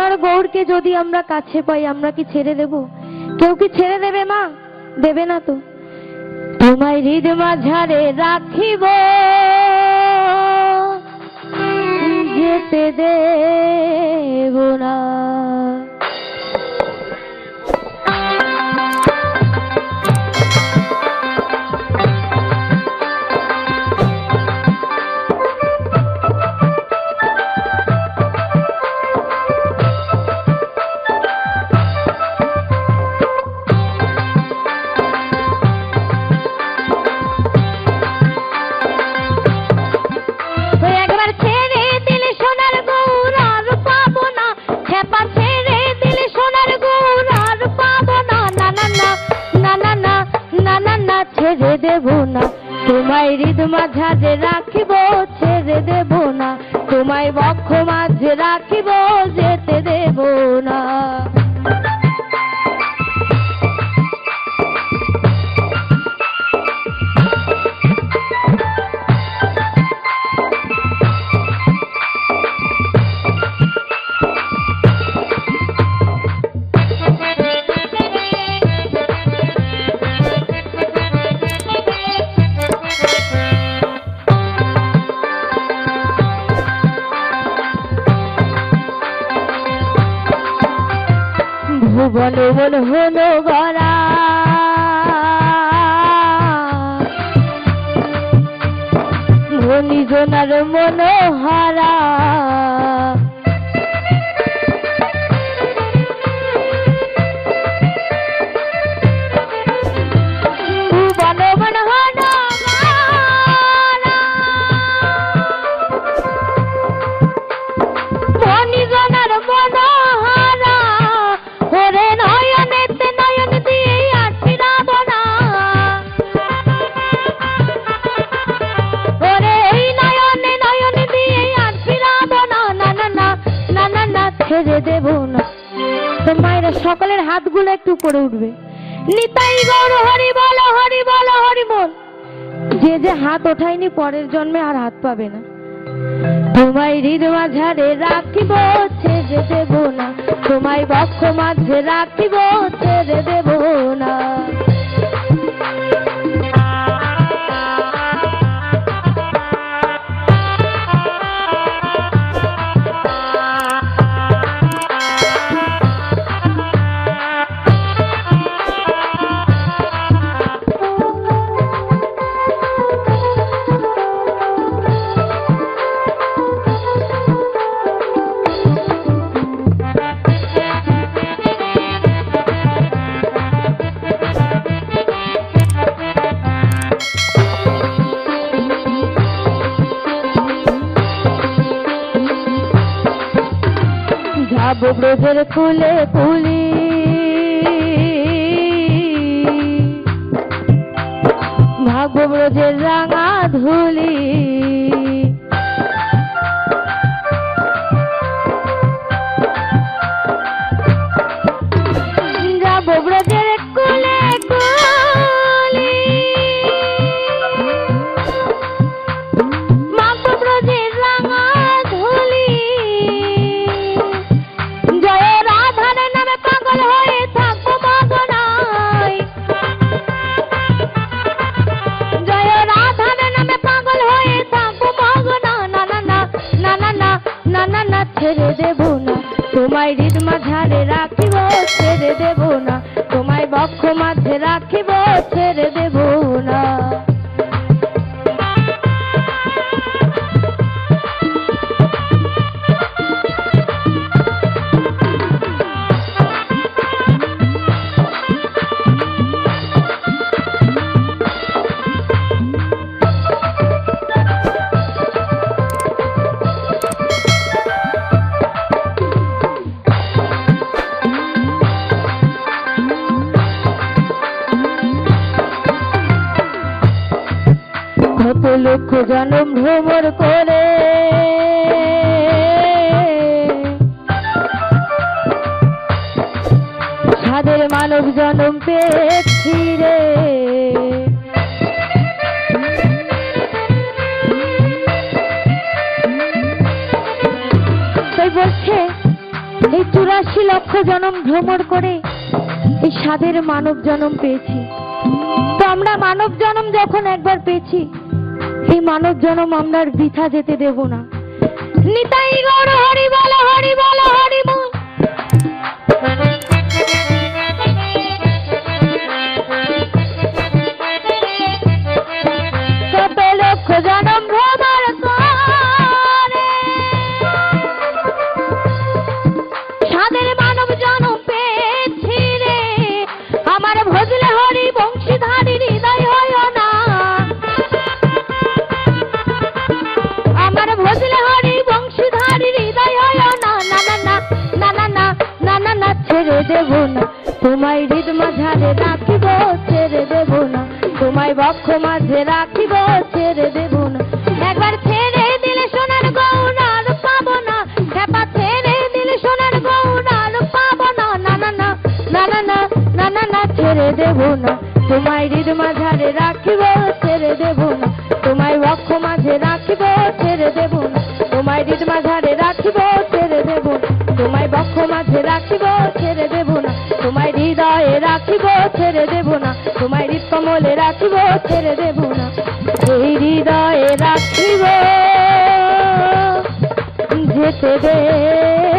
সোনার গৌরকে যদি আমরা কাছে পাই, আমরা কি ছেড়ে দেব? কেউ কি ছেড়ে দেবে মা? দেবে না তো। তোমায় হৃদ মাঝারে রাখিব। যেতে দেব না। তোমায় বক্ষ মাঝে রাখিব যেতে দেব না। ভুবন বন হলো গড়া ধনী জোনার মনোহারা। দেব না। তো মায়েরা হাতগুলো একটু করে উঠবে। নিতাই গৌর, হরি বল হরি বল হরি বল। যে যে হাত ওঠায়নি পরের জন্মে আর হাত পাবে না। তোমায় হৃদ মাঝারে রাখিব, ছেড়ে দেব না। তোমায় বক্ষ মাঝে রাখিব, ছেড়ে দেব না। যাব ব্রজের ফুলে ফুলি ভাগব ব্রজের রাঙা ধুলি। রাখিব লক্ষ লক্ষ জনম ভ্রমর করে। সাদের মানব জনম পেয়েছি রে। বলছে, এই চুরাশি লক্ষ জনম ভ্রমণ করে এই সাদের মানব জনম পেয়েছি। তো আমরা মানব জনম যখন একবার পেয়েছি এই মানব জনম আমরা বৃথা যেতে দেব না। নিতাই গৌর হরি বল হরি বল হরি বল। ছেড়ে দেব তোমায় দিদ মাঝারে রাখিব, ছেড়ে দেব তোমায় বক্ষ মাঝে রাখিব, ছেড়ে দেব না। তোমায় হৃদয়ে রাখিব, ছেড়ে দেব না। তোমায় হৃদ কমলে রাখিব, ছেড়ে দেব না। এই হৃদয়ে রাখিব, যেতে দেব